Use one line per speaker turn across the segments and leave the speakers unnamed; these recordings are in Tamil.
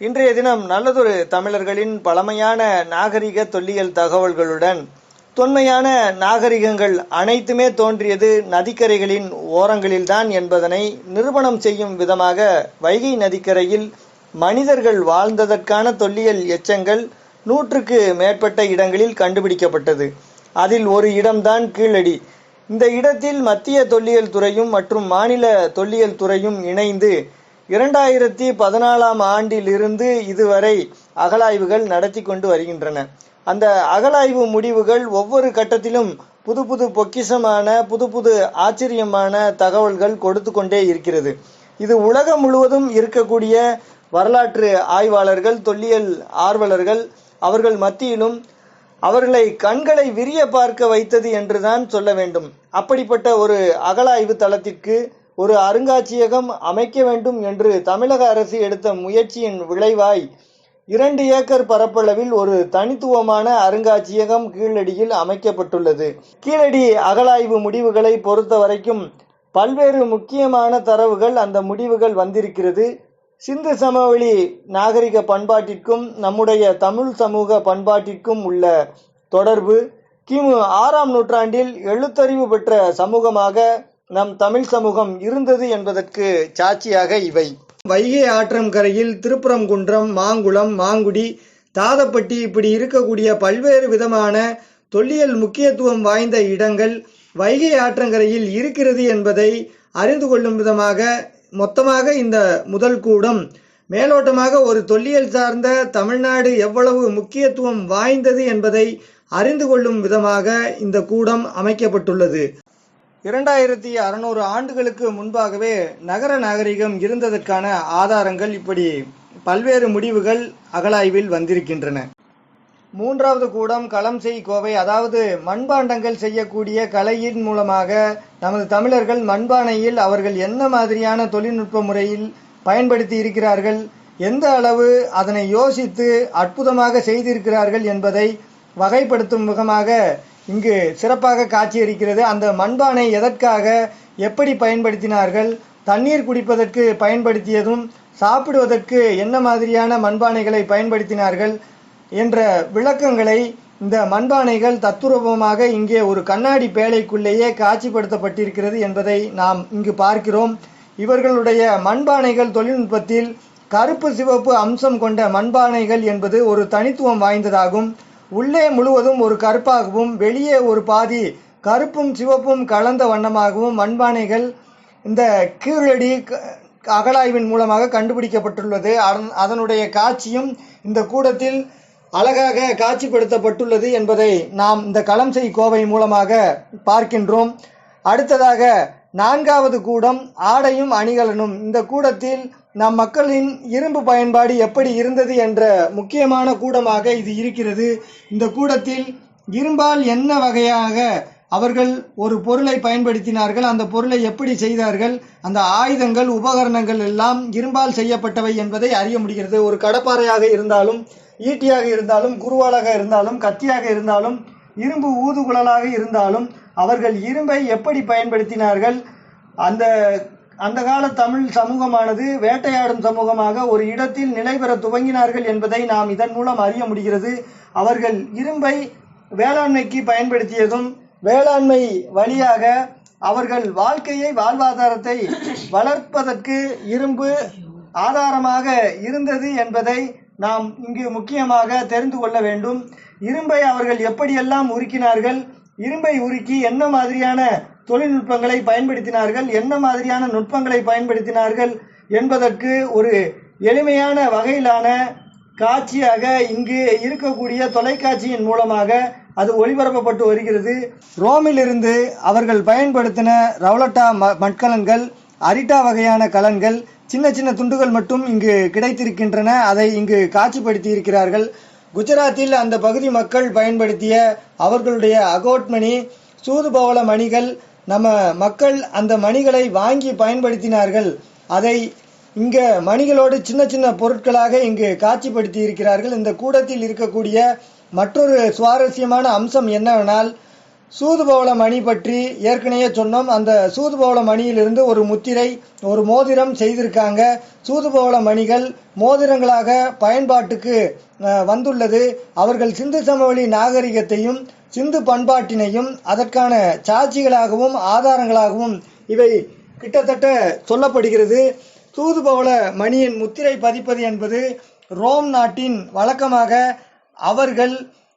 இன்றைய தினம் நல்லதொரு தமிழர்களின் பழமையான நாகரிக தொல்லியல் தகவல்களுடன் தொன்மையான நாகரிகங்கள் அனைத்துமே தோன்றியது நதிக்கரைகளின் ஓரங்களில்தான் என்பதனை நிரூபணம் செய்யும் விதமாக வைகை நதிக்கரையில் மனிதர்கள் வாழ்ந்ததற்கான தொல்லியல் எச்சங்கள் நூற்றுக்கு மேற்பட்ட இடங்களில் கண்டுபிடிக்கப்பட்டது. அதில் ஒரு இடம்தான் கீழடி. இந்த இடத்தில் மத்திய தொல்லியல் துறையும் மற்றும் மாநில தொல்லியல் துறையும் இணைந்து இரண்டாயிரத்தி பதினாலாம் ஆண்டிலிருந்து இதுவரை அகலாய்வுகள் நடத்தி கொண்டு வருகின்றன. அந்த அகலாய்வு முடிவுகள் ஒவ்வொரு கட்டத்திலும் புது புது பொக்கிஷமான புது புது ஆச்சரியமான தகவல்கள் கொடுத்து கொண்டே இருக்கிறது. இது உலகம் முழுவதும் இருக்கக்கூடிய வரலாற்று ஆய்வாளர்கள் தொல்லியல் ஆர்வலர்கள் அவர்கள் மத்தியிலும் அவர்களை கண்களை விரிய பார்க்க வைத்தது என்றுதான் சொல்ல வேண்டும். அப்படிப்பட்ட ஒரு அகலாய்வு தளத்திற்கு ஒரு அருங்காட்சியகம் அமைக்க வேண்டும் என்று தமிழக அரசு எடுத்த முயற்சியின் விளைவாய் இரண்டு ஏக்கர் பரப்பளவில் ஒரு தனித்துவமான அருங்காட்சியகம் கீழடியில் அமைக்கப்பட்டுள்ளது. கீழடி அகலாய்வு முடிவுகளை பொறுத்த வரைக்கும் பல்வேறு முக்கியமான தரவுகள் அந்த முடிவுகள் வந்திருக்கிறது. சிந்து சமவெளி நாகரிக பண்பாட்டிற்கும் நம்முடைய தமிழ் சமூக பண்பாட்டிற்கும் உள்ள தொடர்பு. கிமு ஆறாம் நூற்றாண்டில் எழுத்தறிவு பெற்ற சமூகமாக நம் தமிழ் சமூகம் இருந்தது என்பதற்கு சாட்சியாக இவை. வைகை ஆற்றம் கரையில் திருப்புறங்குன்றம் மாங்குளம் மாங்குடி தாதப்பட்டி இப்படி இருக்கக்கூடிய பல்வேறு விதமான தொல்லியல் முக்கியத்துவம் வாய்ந்த இடங்கள் வைகை ஆற்றங்கரையில் இருக்கிறது என்பதை அறிந்து கொள்ளும் விதமாக மொத்தமாக இந்த முதல் கூடம். மேலோட்டமாக ஒரு தொல்லியல் சார்ந்த தமிழ்நாடு எவ்வளவு முக்கியத்துவம் வாய்ந்தது என்பதை அறிந்து கொள்ளும் விதமாக இந்த கூடம் அமைக்கப்பட்டுள்ளது. இரண்டாயிரத்தி அறுநூறு ஆண்டுகளுக்கு முன்பாகவே நகர நாகரிகம் இருந்ததற்கான ஆதாரங்கள் இப்படி பல்வேறு முடிவுகள் அகலாய்வில் வந்திருக்கின்றன. மூன்றாவது கூடம் களம் செய் கோவை அதாவது மண்பாண்டங்கள் செய்யக்கூடிய கலையின் மூலமாக நமது தமிழர்கள் மண்பானையில் அவர்கள் என்ன மாதிரியான தொழில்நுட்ப முறையில் பயன்படுத்தி இருக்கிறார்கள் எந்த அளவு அதனை யோசித்து அற்புதமாக செய்திருக்கிறார்கள் என்பதை வகைப்படுத்தும் முகமாக இங்கு சிறப்பாக காட்சியளிக்கிறது. அந்த மண்பானை எதற்காக எப்படி பயன்படுத்தினார்கள் தண்ணீர் குடிப்பதற்கு பயன்படுத்தியதும் சாப்பிடுவதற்கு என்ன மாதிரியான மண்பானைகளை பயன்படுத்தினார்கள் என்ற விளக்கங்களை இந்த மண்பானைகள் தத்துரூபமாக இங்கே ஒரு கண்ணாடி பேழைக்குள்ளேயே காட்சிப்படுத்தப்பட்டிருக்கிறது என்பதை நாம் இங்கு பார்க்கிறோம். இவர்களுடைய மண்பானைகள் தொழில்நுட்பத்தில் கருப்பு சிவப்பு அம்சம் கொண்ட மண்பானைகள் என்பது ஒரு தனித்துவம் வாய்ந்ததாகும். உள்ளே முழுவதும் ஒரு கருப்பாகவும் வெளியே ஒரு பாதி கருப்பும் சிவப்பும் கலந்த வண்ணமாகவும் மண்பானைகள் இந்த கீழடி க- அகழாய்வின் மூலமாக கண்டுபிடிக்கப்பட்டுள்ளது. அதன்- அதனுடைய காட்சியும் இந்த கூடத்தில் அழகாக காட்சிப்படுத்தப்பட்டுள்ளது என்பதை நாம் இந்த களம் செய் கோவை மூலமாக பார்க்கின்றோம். அடுத்ததாக நான்காவது கூடம் ஆடையும் அணிகலனும். இந்த கூடத்தில் நம் மக்களின் இரும்பு பயன்பாடு எப்படி இருந்தது என்ற முக்கியமான கூடமாக இது இருக்கிறது. இந்த கூடத்தில் இரும்பால் என்ன வகையாக அவர்கள் ஒரு பொருளை பயன்படுத்தினார்கள் அந்த பொருளை எப்படி செய்தார்கள் அந்த ஆயுதங்கள் உபகரணங்கள் எல்லாம் இரும்பால் செய்யப்பட்டவை என்பதை அறிய முடிகிறது. ஒரு கடப்பாறையாக இருந்தாலும் ஈட்டியாக இருந்தாலும் குருவாலாக இருந்தாலும் கத்தியாக இருந்தாலும் இரும்பு ஊதுகுழலாக இருந்தாலும் அவர்கள் இரும்பை எப்படி பயன்படுத்தினார்கள் அந்த அந்த கால தமிழ் சமூகமானது வேட்டையாடும் சமூகமாக ஒரு இடத்தில் நிலை பெற துவங்கினார்கள் என்பதை நாம் இதன் மூலம் அறிய முடிகிறது. அவர்கள் இரும்பை வேளாண்மைக்கு பயன்படுத்தியதும் வேளாண்மை வழியாக அவர்கள் வாழ்க்கையை வாழ்வாதாரத்தை வளர்ப்பதற்கு இரும்பு ஆதாரமாக இருந்தது என்பதை நாம் இங்கு முக்கியமாக தெரிந்து கொள்ள வேண்டும். இரும்பை அவர்கள் எப்படியெல்லாம் உருக்கினார்கள்? இரும்பை உருக்கி என்ன மாதிரியான தொழில்நுட்பங்களை பயன்படுத்தினார்கள் என்ன மாதிரியான நுட்பங்களை பயன்படுத்தினார்கள் என்பதற்கு ஒரு எளிமையான வகையிலான காட்சியாக இங்கு இருக்கக்கூடிய தொலைக்காட்சியின் மூலமாக அது ஒளிபரப்பப்பட்டு வருகிறது. ரோமிலிருந்து அவர்கள் பயன்படுத்தின ரவுலட்டா ம மட்கலன்கள் அரிட்டா வகையான கலன்கள் சின்ன சின்ன துண்டுகள் மட்டும் இங்கு கிடைத்திருக்கின்றன. அதை இங்கு காட்சிப்படுத்தி இருக்கிறார்கள் குஜராத்தில் அந்த பகுதி மக்கள் பயன்படுத்திய அவர்களுடைய அகோட்மணி சூதுபவள மணிகள் நம்ம மக்கள் அந்த மணிகளை வாங்கி பயன்படுத்தினார்கள். அதை இங்க மணிகளோடு சின்ன சின்ன பொருட்களாக இங்கு காட்சிப்படுத்தி இருக்கிறார்கள். இந்த கூடத்தில் இருக்கக்கூடிய மற்றொரு சுவாரஸ்யமான அம்சம் என்னவென்றால் சூதுபவள மணி பற்றி ஏற்கனவே சொன்னோம். அந்த சூதுபவள மணியிலிருந்து ஒரு முத்திரை ஒரு மோதிரம் செய்திருக்காங்க. சூதுபவள மணிகள் மோதிரங்களாக பயன்பாட்டுக்கு வந்துள்ளது. அவர்கள் சிந்து சமவெளி நாகரிகத்தையும் சிந்து பண்பாட்டினையும் அதற்கான சாட்சிகளாகவும் ஆதாரங்களாகவும் இவை கிட்டத்தட்ட சொல்லப்படுகிறது. சூதுபவள மணியின் முத்திரை பதிப்பது என்பது ரோம் நாட்டின் வழக்கமாக அவர்கள்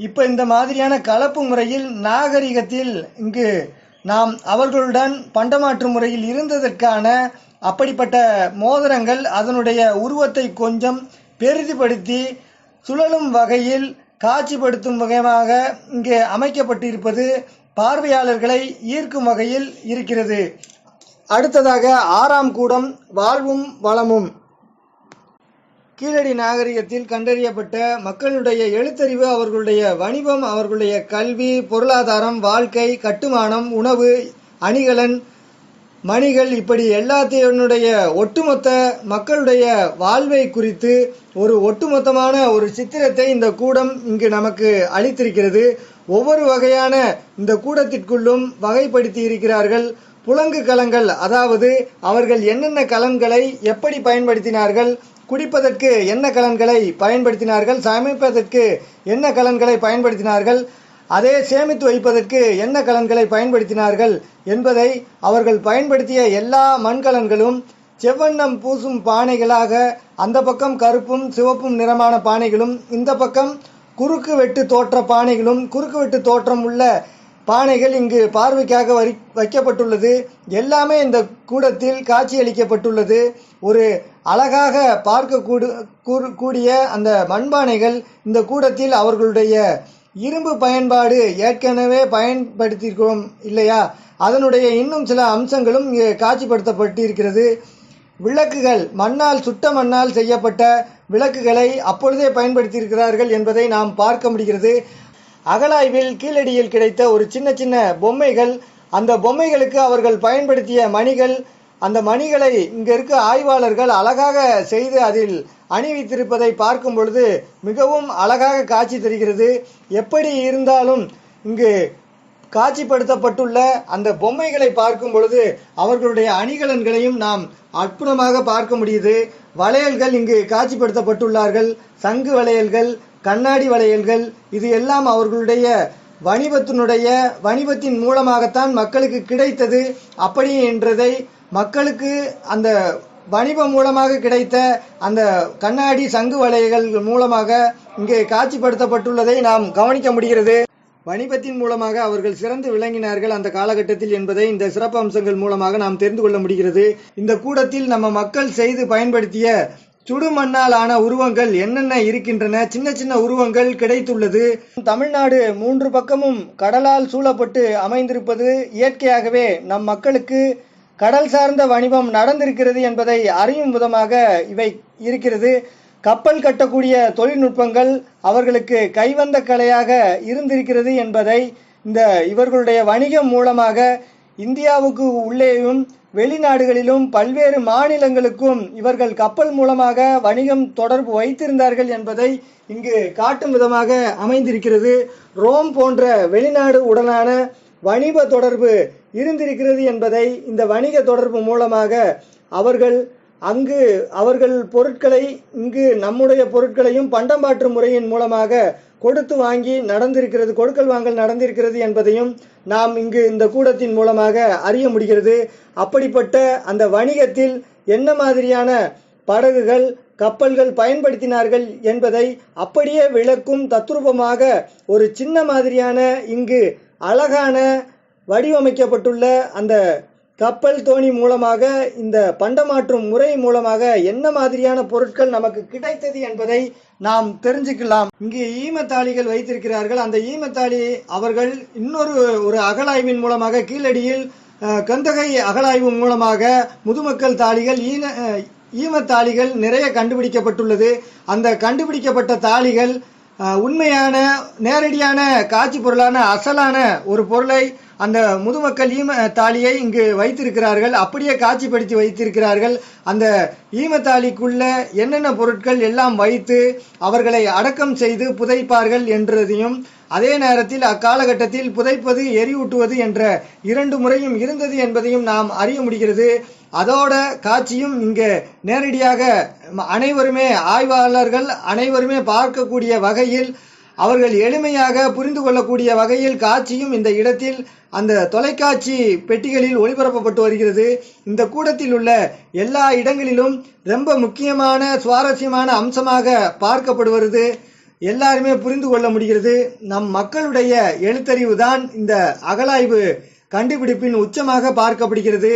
இப்போ இந்த மாதிரியான கலப்பு முறையில் நாகரிகத்தில் இங்கு நாம் அவர்களுடன் பண்டமாற்று முறையில் இருந்ததற்கான அப்படிப்பட்ட மோதிரங்கள் அதனுடைய உருவத்தை கொஞ்சம் பெரிதுபடுத்தி சுழலும் வகையில் காட்சிப்படுத்தும் வகையாக இங்கே அமைக்கப்பட்டிருப்பது பார்வையாளர்களை ஈர்க்கும் வகையில் இருக்கிறது. அடுத்ததாக ஆறாம் கூடம் வாழ்வும் வளமும். கீழடி நாகரிகத்தில் கண்டறியப்பட்ட மக்களுடைய எழுத்தறிவு அவர்களுடைய வணிபம் அவர்களுடைய கல்வி பொருளாதாரம் வாழ்க்கை கட்டுமானம் உணவு அணிகலன் மணிகள் இப்படி எல்லாத்தையுடைய ஒட்டுமொத்த மக்களுடைய வாழ்வை குறித்து ஒரு ஒட்டுமொத்தமான ஒரு சித்திரத்தை இந்த கூடம் இங்கு நமக்கு அளித்திருக்கிறது. ஒவ்வொரு வகையான இந்த கூடத்திற்குள்ளும் வகைப்படுத்தி இருக்கிறார்கள் புலங்கு கலங்கள் அதாவது அவர்கள் என்னென்ன கலன்களை எப்படி பயன்படுத்தினார்கள் குடிப்பதற்கு என்ன கலன்களை பயன்படுத்தினார்கள்? சமைப்பதற்கு என்ன கலன்களை பயன்படுத்தினார்கள்? அதே சேமித்து வைப்பதற்கு என்ன கலன்களை பயன்படுத்தினார்கள் என்பதை அவர்கள் பயன்படுத்திய எல்லா மண்கலன்களும் செவ்வண்ணம் பூசும் பானைகளாக அந்த பக்கம் கருப்பும் சிவப்பும் நிறமான பானைகளும் இந்த பக்கம் குறுக்கு வெட்டு தோற்ற பானைகளும் குறுக்கு வெட்டு தோற்றம் உள்ள பானைகள் இங்கு பார்வைக்காக வரி வைக்கப்பட்டுள்ளது. எல்லாமே இந்த கூடத்தில் காட்சியளிக்கப்பட்டுள்ளது. ஒரு அழகாக பார்க்க கூடிய அந்த மண்பானைகள் இந்த கூடத்தில் அவர்களுடைய இரும்பு பயன்பாடு ஏற்கனவே பயன்படுத்தியிருக்கிறோம் இல்லையா? அதனுடைய இன்னும் சில அம்சங்களும் இங்கே காட்சிப்படுத்தப்பட்டிருக்கிறது. விளக்குகள் மண்ணால் சுட்ட மண்ணால் செய்யப்பட்ட விளக்குகளை அப்பொழுதே பயன்படுத்தியிருக்கிறார்கள் என்பதை நாம் பார்க்க முடிகிறது. அகலாய்வில் கீழடியில் கிடைத்த ஒரு சின்ன சின்ன பொம்மைகள் அந்த பொம்மைகளுக்கு அவர்கள் பயன்படுத்திய மணிகள் அந்த மணிகளை இங்கே இருக்க ஆய்வாளர்கள் அழகாக செய்து அதில் அணிவித்திருப்பதை பார்க்கும் பொழுது மிகவும் அழகாக காட்சி தருகிறது. எப்படி இருந்தாலும் இங்கு காட்சிப்படுத்தப்பட்டுள்ள அந்த பொம்மைகளை பார்க்கும் பொழுது அவர்களுடைய அணிகலன்களையும் நாம் அற்புதமாக பார்க்க முடியுது. வளையல்கள் இங்கு காட்சிப்படுத்தப்பட்டுள்ளார்கள். சங்கு வளையல்கள் கண்ணாடி வளையல்கள் இது எல்லாம் அவர்களுடைய வணிபத்தினுடைய வணிபத்தின் மூலமாகத்தான் மக்களுக்கு கிடைத்தது. அப்படி என்றதை மக்களுக்கு அந்த வணிபம் மூலமாக கிடைத்த அந்த கண்ணாடி சங்கு வளையல்கள் மூலமாக இங்கே காட்சிப்படுத்தப்பட்டுள்ளதை நாம் கவனிக்க முடிகிறது. வணிபத்தின் மூலமாக அவர்கள் சிறந்து விளங்கினார்கள் அந்த காலகட்டத்தில் என்பதை இந்த சிறப்பு அம்சங்கள் மூலமாக நாம் தெரிந்து கொள்ள முடிகிறது. இந்த கூடத்தில் நம்ம மக்கள் செய்து பயன்படுத்திய சுடுமண்ணால் ஆன உருவங்கள் என்னென்ன இருக்கின்றன? சின்ன சின்ன உருவங்கள் கிடைத்துள்ளது. தமிழ்நாடு மூன்று பக்கமும் கடலால் சூழப்பட்டு அமைந்திருப்பது இயற்கையாகவே நம் மக்களுக்கு கடல் சார்ந்த வணிகம் நடந்திருக்கிறது என்பதை அறியும் விதமாக இவை இருக்கிறது. கப்பல் கட்டக்கூடிய தொழில்நுட்பங்கள் அவர்களுக்கு கைவந்த கலையாக இருந்திருக்கிறது என்பதை இந்த இவர்களுடைய வணிகம் மூலமாக இந்தியாவுக்கு உள்ளேயும் வெளிநாடுகளிலும் பல்வேறு மாநிலங்களுக்கும் இவர்கள் கப்பல் மூலமாக வணிகம் தொடர்பு வைத்திருந்தார்கள் என்பதை இங்கு காட்டும் விதமாக அமைந்திருக்கிறது. ரோம் போன்ற வெளிநாடு உடனான வணிக தொடர்பு இருந்திருக்கிறது என்பதை இந்த வணிக தொடர்பு மூலமாக அவர்கள் அங்கு அவர்கள் பொருட்களை இங்கு நம்முடைய பொருட்களையும் பண்டம்பாற்று முறையின் மூலமாக கொடுத்து வாங்கி நடந்திருக்கிறது கொடுக்கல் வாங்கல் நடந்திருக்கிறது என்பதையும் நாம் இங்கு இந்த கூடத்தின் மூலமாக அறிய முடிகிறது. அப்படிப்பட்ட அந்த வணிகத்தில் என்ன மாதிரியான படகுகள் கப்பல்கள் பயன்படுத்தினார்கள் என்பதை அப்படியே விளக்கும் தத்ரூபமாக ஒரு சின்ன மாதிரியான இங்கு அழகான வடிவமைக்கப்பட்டுள்ள அந்த கப்பல் தோணி மூலமாக இந்த பண்டமாற்றும் முறை மூலமாக என்ன மாதிரியான பொருட்கள் நமக்கு கிடைத்தது என்பதை நாம் தெரிஞ்சுக்கலாம். இங்கு ஈமத்தாளிகள் வைத்திருக்கிறார்கள். அந்த ஈமத்தாளி அவர்கள் இன்னொரு ஒரு அகலாய்வின் மூலமாக கீழடியில் அஹ், கந்தகை அகலாய்வு மூலமாக முதுமக்கள் தாளிகள் ஈன அஹ், ஈமத்தாளிகள் நிறைய கண்டுபிடிக்கப்பட்டுள்ளது. அந்த கண்டுபிடிக்கப்பட்ட தாளிகள் உண்மையான நேரடியான காட்சி பொருளான அசலான ஒரு பொருளை அந்த முதுமக்கள் ஈம தாலியை இங்கு வைத்திருக்கிறார்கள். அப்படியே காட்சிப்படுத்தி வைத்திருக்கிறார்கள். அந்த ஈமத்தாலிக்குள்ள என்னென்ன பொருட்கள் எல்லாம் வைத்து அவர்களை அடக்கம் செய்து புதைப்பார்கள் என்றதையும் அதே நேரத்தில் அக்காலகட்டத்தில் புதைப்பது எரியூட்டுவது என்ற இரண்டு முறையும் இருந்தது என்பதையும் நாம் அறிய முடிகிறது. அதோட காட்சியும் இங்கே நேரடியாக அனைவருமே ஆய்வாளர்கள் அனைவருமே பார்க்கக்கூடிய வகையில் அவர்கள் எளிமையாக புரிந்து கொள்ளக்கூடிய வகையில் காட்சியும் இந்த இடத்தில் அந்த தொலைக்காட்சி பெட்டிகளில் ஒளிபரப்பப்பட்டு வருகிறது. இந்த கூடத்தில் உள்ள எல்லா இடங்களிலும் ரொம்ப முக்கியமான சுவாரஸ்யமான அம்சமாக பார்க்கப்படுவது எல்லாருமே புரிந்து கொள்ள முடிகிறது. நம் மக்களுடைய எழுத்தறிவு தான் இந்த அகலாய்வு கண்டுபிடிப்பின் உச்சமாக பார்க்கப்படுகிறது.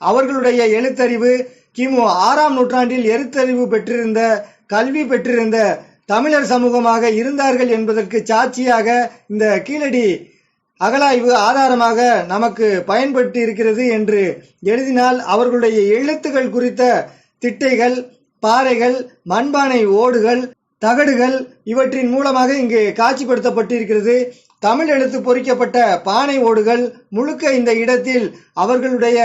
அவர்களுடைய எழுத்தறிவு கிமு ஆறாம் நூற்றாண்டில் எழுத்தறிவு பெற்றிருந்த கல்வி பெற்றிருந்த தமிழர் சமூகமாக இருந்தார்கள் என்பதற்கு சாட்சியாக இந்த கீழடி அகலாய்வு ஆதாரமாக நமக்கு பயன்பட்டு இருக்கிறது என்று எழுதினால் அவர்களுடைய எழுத்துக்கள் குறித்த திட்டைகள் பாறைகள் மண்பானை ஓடுகள் தகடுகள் இவற்றின் மூலமாக இங்கு காட்சிப்படுத்தப்பட்டிருக்கிறது. தமிழ் எழுத்து பொறிக்கப்பட்ட பானை ஓடுகள் முழுக்க இந்த இடத்தில் அவர்களுடைய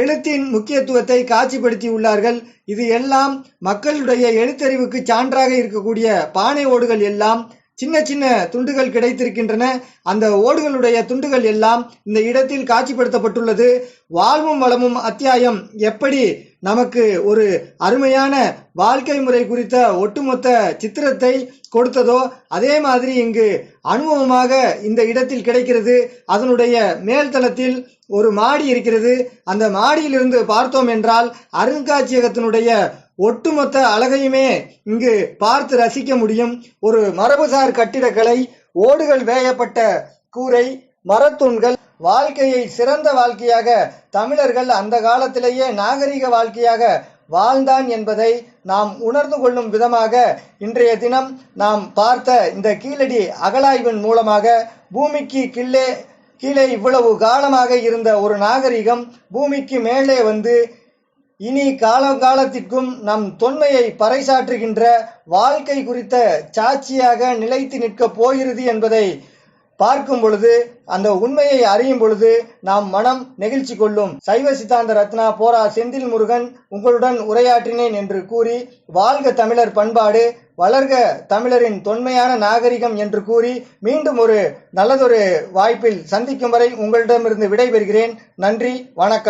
எழுத்தின் முக்கியத்துவத்தை காட்சிப்படுத்தியுள்ளார்கள். இது எல்லாம் மக்களுடைய எழுத்தறிவுக்கு சான்றாக இருக்கக்கூடிய பானை ஓடுகள் எல்லாம் சின்ன சின்ன துண்டுகள் கிடைத்திருக்கின்றன. அந்த ஓடுகளுடைய துண்டுகள் எல்லாம் இந்த இடத்தில் காட்சிப்படுத்தப்பட்டுள்ளது. வாழ்வும் வளமும் அத்தியாயம் எப்படி நமக்கு ஒரு அருமையான வாழ்க்கை முறை குறித்த ஒட்டுமொத்த சித்திரத்தை கொடுத்ததோ அதே மாதிரி இங்கு அனுபவமாக இந்த இடத்தில் கிடைக்கிறது. அதனுடைய மேல்தளத்தில் ஒரு மாடி இருக்கிறது. அந்த மாடியிலிருந்து பார்த்தோம் என்றால் அருங்காட்சியகத்தினுடைய ஒட்டுமொத்த அழகையுமே இங்கு பார்த்து ரசிக்க முடியும். ஒரு மரபுசார் கட்டிடக்கலை ஓடுகள் வேயப்பட்ட கூரை மரத்தூண்கள் வாழ்க்கையை சிறந்த வாழ்க்கையாக தமிழர்கள் அந்த காலத்திலேயே நாகரிக வாழ்க்கையாக வாழ்ந்தான் என்பதை நாம் உணர்ந்து கொள்ளும் விதமாக இன்றைய தினம் நாம் பார்த்த இந்த கீழடி அகலாய்வின் மூலமாக பூமிக்கு கீழே கீழே இவ்வளவு காலமாக இருந்த ஒரு நாகரிகம் பூமிக்கு மேலே வந்து இனி காலங்காலத்திற்கும் நம் தொன்மையை பறைசாற்றுகின்ற வாழ்க்கை குறித்த சாட்சியாக நிலைத்து நிற்கப் போகிறது என்பதை பார்க்கும் பொழுது அந்த உண்மையை அறியும் பொழுது நாம் மனம் நெகிழ்ச்சி கொள்ளும். சைவ சித்தாந்த ரத்னா போரா செந்தில் முருகன் உங்களுடன் உரையாற்றினேன் என்று கூறி வாழ்க தமிழர் பண்பாடு வளர்க தமிழரின் தொன்மையான நாகரிகம் என்று கூறி மீண்டும் ஒரு நல்லதொரு வாய்ப்பில் சந்திக்கும் வரை உங்களிடமிருந்து விடைபெறுகிறேன். நன்றி வணக்கம்.